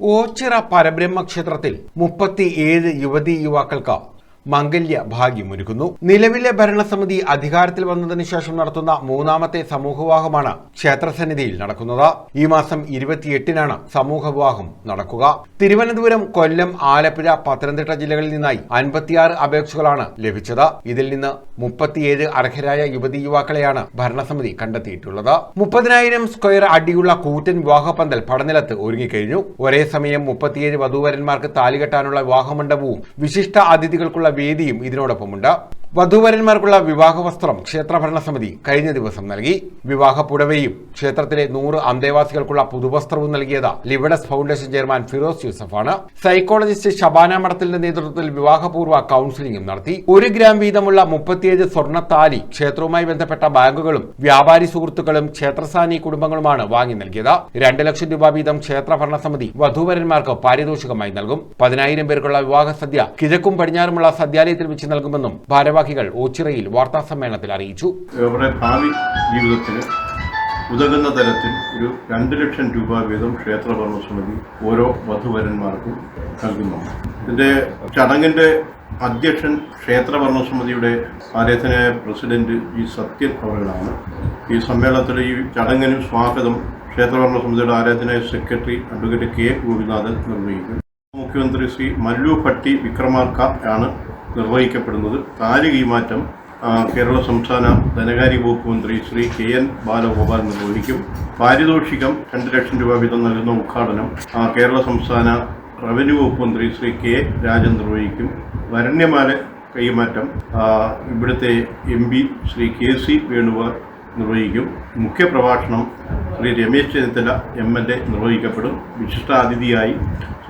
ഓച്ചിറ പരബ്രഹ്മക്ഷേത്രത്തിൽ മുപ്പത്തിയേഴ് യുവതീ യുവാക്കൾക്ക് മംഗല്യ ഭാഗ്യമൊരുക്കുന്നു. നിലവിലെ ഭരണസമിതി അധികാരത്തിൽ വന്നതിനു ശേഷം നടത്തുന്ന മൂന്നാമത്തെ സമൂഹവിവാഹമാണ് ക്ഷേത്രസന്നിധിയിൽ നടക്കുന്നത്. ഈ മാസം ഇരുപത്തിയെട്ടിനാണ് സമൂഹവിവാഹം നടക്കുക. തിരുവനന്തപുരം കൊല്ലം ആലപ്പുഴ പത്തനംതിട്ട ജില്ലകളിൽ നിന്നായി അൻപത്തിയാറ് അപേക്ഷകളാണ് ലഭിച്ചത്. ഇതിൽ നിന്ന് മുപ്പത്തിയേഴ് അർഹരായ യുവതി യുവാക്കളെയാണ് ഭരണസമിതി കണ്ടെത്തിയിട്ടുള്ളത്. മുപ്പതിനായിരം സ്ക്വയർ അടിയുള്ള കൂറ്റൻ വിവാഹപന്തൽ പടനിലത്ത് ഒരുങ്ങിക്കഴിഞ്ഞു. ഒരേ സമയം മുപ്പത്തിയേഴ് വധൂവരന്മാർക്ക് താലികെട്ടാനുള്ള വിവാഹമണ്ഡപവും വിശിഷ്ട അതിഥികൾക്കുള്ള വേദിയും ഇതിനോടൊപ്പമുണ്ട്. വധൂവരന്മാർക്കുള്ള വിവാഹ വസ്ത്രം ക്ഷേത്രഭരണ സമിതി കഴിഞ്ഞ ദിവസം നൽകി. വിവാഹ പുടവയും ക്ഷേത്രത്തിലെ നൂറ് അന്തേവാസികൾക്കുള്ള പുതുവസ്ത്രവും നൽകിയത് ലിബഡസ് ഫൗണ്ടേഷൻ ചെയർമാൻ ഫിറോസ് യൂസഫാണ്. സൈക്കോളജിസ്റ്റ് ഷബാന മഠത്തിന്റെ നേതൃത്വത്തിൽ വിവാഹപൂർവ കൌൺസിലിംഗും നടത്തി. ഒരു ഗ്രാം വീതമുള്ള മുപ്പത്തിയേഴ് സ്വർണ താലി ക്ഷേത്രവുമായി ബന്ധപ്പെട്ട ബാങ്കുകളും വ്യാപാരി സുഹൃത്തുക്കളും ക്ഷേത്രസാനി കുടുംബങ്ങളുമാണ് വാങ്ങി നൽകിയത്. രണ്ട് ലക്ഷം രൂപ വീതം ക്ഷേത്രഭരണ സമിതി വധൂവരന്മാർക്ക് പാരിതോഷികമായി നൽകും. പതിനായിരം പേർക്കുള്ള വിവാഹ സദ്യ കിഴക്കും പടിഞ്ഞാറുമുള്ള സദ്യാലയത്തിൽ വെച്ച് നൽകുമെന്നും ഭാരവാഹികൾ ഓച്ചിറയിൽ വാർത്താസമ്മേളനത്തിൽ അറിയിച്ചു. അവരുടെ ഭാവി ജീവിതത്തിന് ഉതകുന്ന തരത്തിൽ ഒരു രണ്ട് ലക്ഷം രൂപ വീതം ക്ഷേത്രഭരണ സമിതി ഓരോ വധുവരന്മാർക്കും നൽകുന്നു ഇതിന്റെ ചടങ്ങിന്റെ അധ്യക്ഷൻ ക്ഷേത്രഭരണ സമിതിയുടെ ആരാധനായ പ്രസിഡന്റ് ജി സത്യൻ അവരുടെയാണ് ഈ സമ്മേളനത്തിൽ ഈ ചടങ്ങിന് സ്വാഗതം ക്ഷേത്രഭരണ സമിതിയുടെ ആരാധനായ സെക്രട്ടറി അഡ്വക്കേറ്റ് കെ ഗോപിനാഥൻ നിർവഹിക്കും. മുഖ്യമന്ത്രി ശ്രീ മല്ലു ഭട്ടി വിക്രമാർക്ക ആണ് നിർവഹിക്കപ്പെടുന്നത്. കാൽ കൈമാറ്റം കേരള സംസ്ഥാന ധനകാര്യ വകുപ്പ് മന്ത്രി ശ്രീ കെ എൻ ബാലഗോപാൽ നിർവഹിക്കും. പാരിതോഷികം രണ്ട് ലക്ഷം രൂപ വീതം നൽകുന്ന ഉദ്ഘാടനം കേരള സംസ്ഥാന റവന്യൂ വകുപ്പ് മന്ത്രി ശ്രീ കെ രാജൻ നിർവഹിക്കും. വരണ്യമാല കൈമാറ്റം ഇവിടുത്തെ M P Shri K C Venugopal നിർവഹിക്കും. മുഖ്യപ്രഭാഷണം Shri Ramesh Chennithala M L A നിർവഹിക്കപ്പെടും. വിശിഷ്ടാതിഥിയായി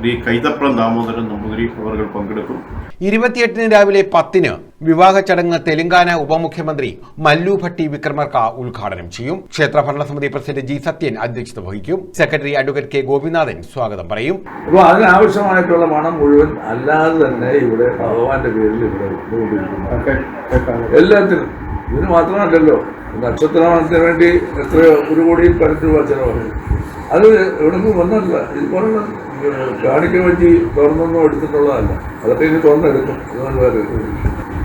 ശ്രീ കൈതപ്രം ദാമോദരൻ നമ്പൂതിരി അവർ പങ്കെടുക്കും. ഇരുപത്തിയെട്ടിന് രാവിലെ പത്തിന് വിവാഹ ചടങ്ങ് തെലങ്കാന ഉപമുഖ്യമന്ത്രി മല്ലു ഭട്ടി വിക്രമർക്ക ഉദ്ഘാടനം ചെയ്യും. ക്ഷേത്ര ഭരണസമിതി പ്രസിഡന്റ് ജി സത്യൻ അധ്യക്ഷത വഹിക്കും. സെക്രട്ടറി അഡ്വക്കേറ്റ് കെ ഗോപിനാഥൻ സ്വാഗതം പറയും. അപ്പോൾ അതിനാവശ്യമായിട്ടുള്ള പണം മുഴുവൻ അല്ലാതെ തന്നെ ഇവിടെ ഭഗവാന്റെ പേരിൽ ഇവിടെ എല്ലാത്തിനും. ഇതിന് മാത്രമല്ലല്ലോ. നക്ഷത്രമാണത്തിന് വേണ്ടി എത്രയോ ഒരു കോടി പതിനെട്ട് രൂപ ചിലവാണ് അത് എവിടെ നിന്ന് വന്നല്ല ഇതുപോലുള്ള കാണിക്ക വേണ്ടി തുറന്നൊന്നും എടുത്തിട്ടുള്ളതല്ല. അതൊക്കെ ഇനി തുറന്നെടുക്കും. ഇതുകൊണ്ട് വേറെ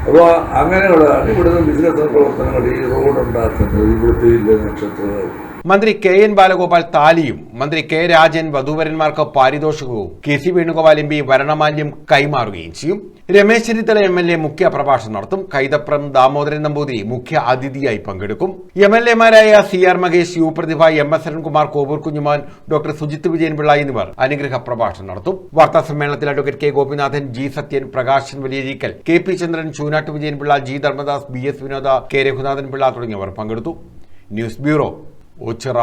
അപ്പോൾ അങ്ങനെയുള്ളതാണ് ഇവിടുന്ന് ബിസിനസ് പ്രവർത്തനങ്ങൾ ഈ റോഡ് ഉണ്ടാക്കുന്നത് ഇവിടുത്തെ ഇല്ല നക്ഷത്രം മന്ത്രി കെ എൻ ബാലഗോപാൽ താലിയും മന്ത്രി കെ രാജൻ വധൂവരന്മാർക്ക് പാരിതോഷികവും K C Venugopal M P വരണമാല്യം കൈമാറുകയും ചെയ്യും. Ramesh Chennithala M L A മുഖ്യ പ്രഭാഷണം നടത്തും. കൈതപ്രം ദാമോദരൻ നമ്പൂതിരി മുഖ്യ അതിഥിയായി പങ്കെടുക്കും. M L എമാരായ C R Mahesh U Prathibha M S Arunkumar Kovoor Kunjumon doctor Sujith Vijayanpillai എന്നിവർ അനുഗ്രഹ പ്രഭാഷണം നടത്തും. വാർത്താ സമ്മേളനത്തിൽ advocate K Gopinathan G Sathyan Prakashan Valiyarikkal K P Chandran Choonattu Vijayan Pillai G Dharmadas B S Vinod K Raghunathan Pillai തുടങ്ങിയവർ പങ്കെടുത്തു. News bureau Ochira